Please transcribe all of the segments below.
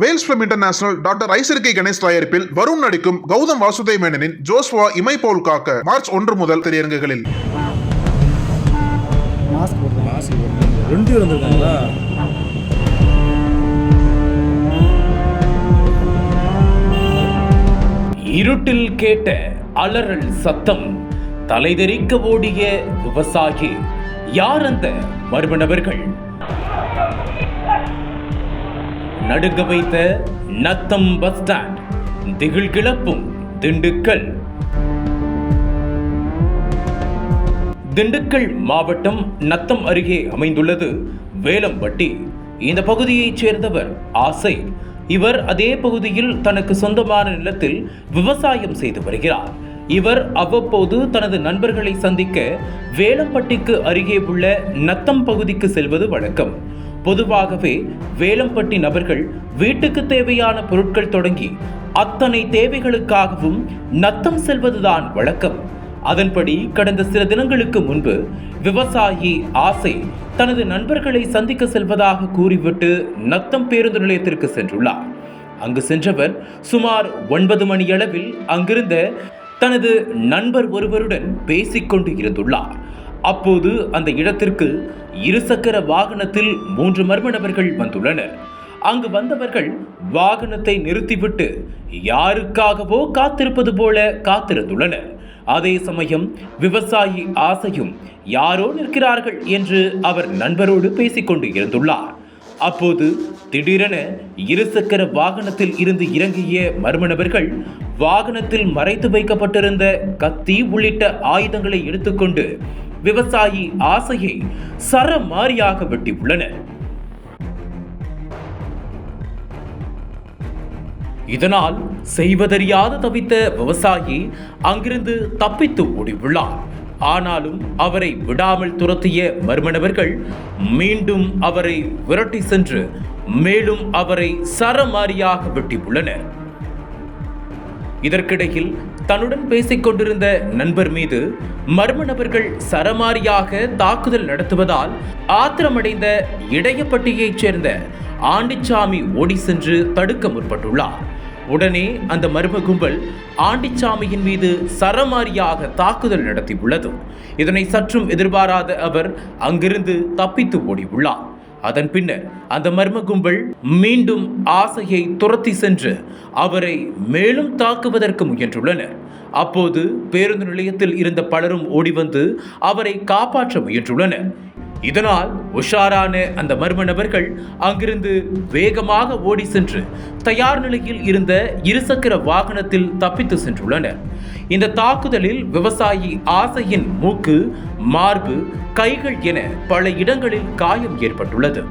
Wales film international doctor ஐசர்கே கணேஷ் தயாரிப்பில் வருண் நடிக்கும் கௌதம் வாசுதேவ் மேனனின் ஜோஸ்வா இமை போல் காக்க மார்ச் ஒன்று முதல் திரையரங்குகளில். இருட்டில் கேட்ட அலறல் சத்தம் தலைதெறிக்க ஓடிய விவசாயி. யார் அந்த மர்ம நபர்கள்? நடுங்க வைத்த நத்தம் பஸ் ஸ்டாண்ட் திகில் கிளப்பும் திண்டுக்கல். திண்டுக்கல் மாவட்டம் நத்தம் அருகே அமைந்துள்ளது. வேலம்பட்டி இந்த பகுதியைச் சேர்ந்தவர் ஆசை. இவர் அதே பகுதியில் தனக்கு சொந்தமான நிலத்தில் விவசாயம் செய்து வருகிறார். இவர் அவ்வப்போது தனது நண்பர்களை சந்திக்க வேலம்பட்டிக்கு அருகே உள்ள நத்தம் பகுதிக்கு செல்வது வழக்கம். பொதுவாகவே வேலம்பட்டி நபர்கள் வீட்டுக்கு தேவையான பொருட்கள் தொடங்கி அத்தனை தேவைகளுக்காகவும் நத்தம் செல்வதுதான் வழக்கம். அதன்படி கடந்த சில தினங்களுக்கு முன்பு விவசாயி ஆசை தனது நண்பர்களை சந்திக்க செல்வதாக கூறிவிட்டு நத்தம் பேருந்து நிலையத்திற்கு சென்றுள்ளார். அங்கு சென்றவர் சுமார் ஒன்பது மணியளவில் அங்கிருந்த தனது நண்பர் ஒருவருடன் பேசிக்கொண்டு இருந்துள்ளார். அப்போது அந்த இடத்திற்கு இருசக்கர வாகனத்தில் மூன்று மர்ம நபர்கள் வந்துள்ளனர். அங்கு வந்தவர்கள் வாகனத்தை நிறுத்திவிட்டு யாருக்காகவோ காத்திருப்பது போல காத்திருந்துள்ளனர். அதே சமயம் விவசாயி ஆசையும் யாரோ நிற்கிறார்கள்? என்று அவர் நண்பரோடு பேசிக்கொண்டு இருந்துள்ளார். அப்போது திடீரென இருசக்கர வாகனத்தில் இருந்து இறங்கிய மர்ம நபர்கள் வாகனத்தில் மறைத்து வைக்கப்பட்டிருந்த கத்தி உள்ளிட்ட ஆயுதங்களை எடுத்துக்கொண்டு விவசாயி ஆசையை சரமாரியாக வெட்டியுள்ளனர். இதனால் செய்வதறியாது தவித்த விவசாயி அங்கிருந்து தப்பித்து ஓடியுள்ளார். ஆனாலும் அவரை விடாமல் துரத்திய மர்மணவர்கள் மீண்டும் அவரை விரட்டி சென்று மேலும் அவரை சரமாரியாக வெட்டியுள்ளனர். இதற்கிடையில் தன்னுடன் பேசிக் கொண்டிருந்த நண்பர் மீது மர்ம நபர்கள் சரமாரியாக தாக்குதல் நடத்துவதால் ஆத்திரமடைந்த இடையப்பட்டியைச் சேர்ந்த ஆண்டிச்சாமி ஓடி சென்று தடுக்க முற்பட்டுள்ளார். உடனே அந்த மர்ம கும்பல் ஆண்டிச்சாமியின் மீது சரமாரியாக தாக்குதல் நடத்தியுள்ளது. இதனை சற்றும் எதிர்பாராத அவர் அங்கிருந்து தப்பித்து ஓடியுள்ளார். அதன் பின்னர் அந்த மர்ம கும்பல் மீண்டும் ஆசையை துரத்தி சென்று அவரை மேலும் தாக்குவதற்கு முயன்றுள்ளனர். அப்போது பேருந்து நிலையத்தில் இருந்த பலரும் ஓடிவந்து அவரை காப்பாற்ற முயன்றுள்ளனர். இதனால் உஷாரான அந்த மர்ம நபர்கள் அங்கிருந்து வேகமாக ஓடி சென்று தயார் நிலையில் இருந்த இருசக்கர வாகனத்தில் தப்பித்து சென்றுள்ளனர். இந்த தாக்குதலில் விவசாயி ஆசையின் மூக்கு மார்பு கைகள் என பல இடங்களில் காயம் ஏற்பட்டுள்ளது.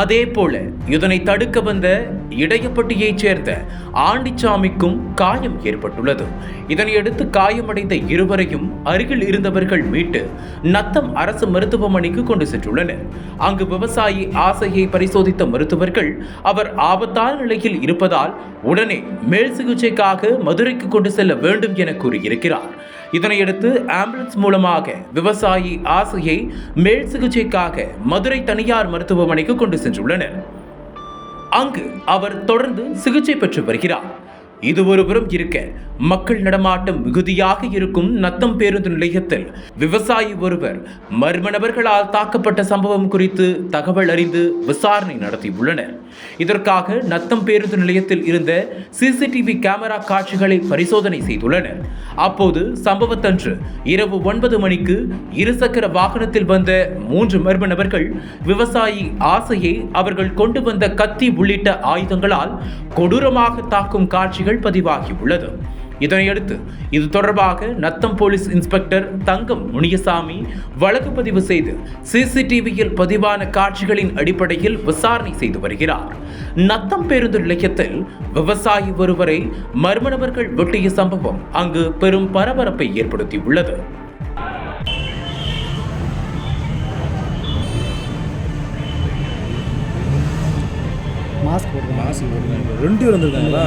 அதே போல இதனை தடுக்க வந்த இடையப்பட்டியைச் சேர்ந்த ஆண்டிச்சாமிக்கும் காயம் ஏற்பட்டுள்ளது. இதனையடுத்து காயமடைந்த இருவரையும் அருகில் இருந்தவர்கள் மீட்டு நத்தம் அரசு மருத்துவமனைக்கு கொண்டு சென்றுள்ளனர். அங்கு விவசாயி ஆசையை பரிசோதித்த மருத்துவர்கள் அவர் ஆபத்தான நிலையில் இருப்பதால் உடனே மேல் சிகிச்சைக்காக மதுரைக்கு கொண்டு செல்ல வேண்டும் என கூறியிருக்கிறார். இதனையடுத்து ஆம்புலன்ஸ் மூலமாக விவசாயி ஆசையை மேல் சிகிச்சைக்காக மதுரை தனியார் மருத்துவமனைக்கு கொண்டு சென்றுள்ளனர். அங்கு அவர் தொடர்ந்து சிகிச்சை பெற்று வருகிறார். இது ஒருபுறம் இருக்க மக்கள் நடமாட்டம் மிகுதியாக இருக்கும் நத்தம் பேருந்து நிலையத்தில் விவசாயி ஒருவர் மர்ம நபர்களால் தாக்கப்பட்ட சம்பவம் குறித்து தகவல் அறிந்து விசாரணை நடத்தியுள்ளனர். இதற்காக நத்தம் பேருந்து நிலையத்தில் இருந்த சிசிடிவி கேமரா காட்சிகளை பரிசோதனை செய்துள்ளனர். அப்போது சம்பவத்தன்று இரவு ஒன்பது மணிக்கு இருசக்கர வாகனத்தில் வந்த மூன்று மர்ம நபர்கள் விவசாயி ஆசையை அவர்கள் கொண்டு வந்த கத்தி உள்ளிட்ட ஆயுதங்களால் கொடூரமாக தாக்கும் காட்சிகள் புகார்கள் பதிவாகியுள்ளது இதனையடுத்து இது தொடர்பாக நத்தம் போலீஸ் இன்ஸ்பெக்டர் தங்கம் முனியசாமி வழக்கு பதிவு செய்து சிசிடிவியில் பதிவான காட்சிகளின் அடிப்படையில் விசாரணை செய்து வருகிறார். நத்தம் பேருந்து நிலையத்தில் விவசாயி ஒருவரை மர்ம நபர்கள் வெட்டிய சம்பவம் அங்கு பெரும் பரபரப்பை ஏற்படுத்தியுள்ளது. மாஸ்க் போடுறேன் மாசு ரெண்டு பேர் வந்திருக்காங்களா?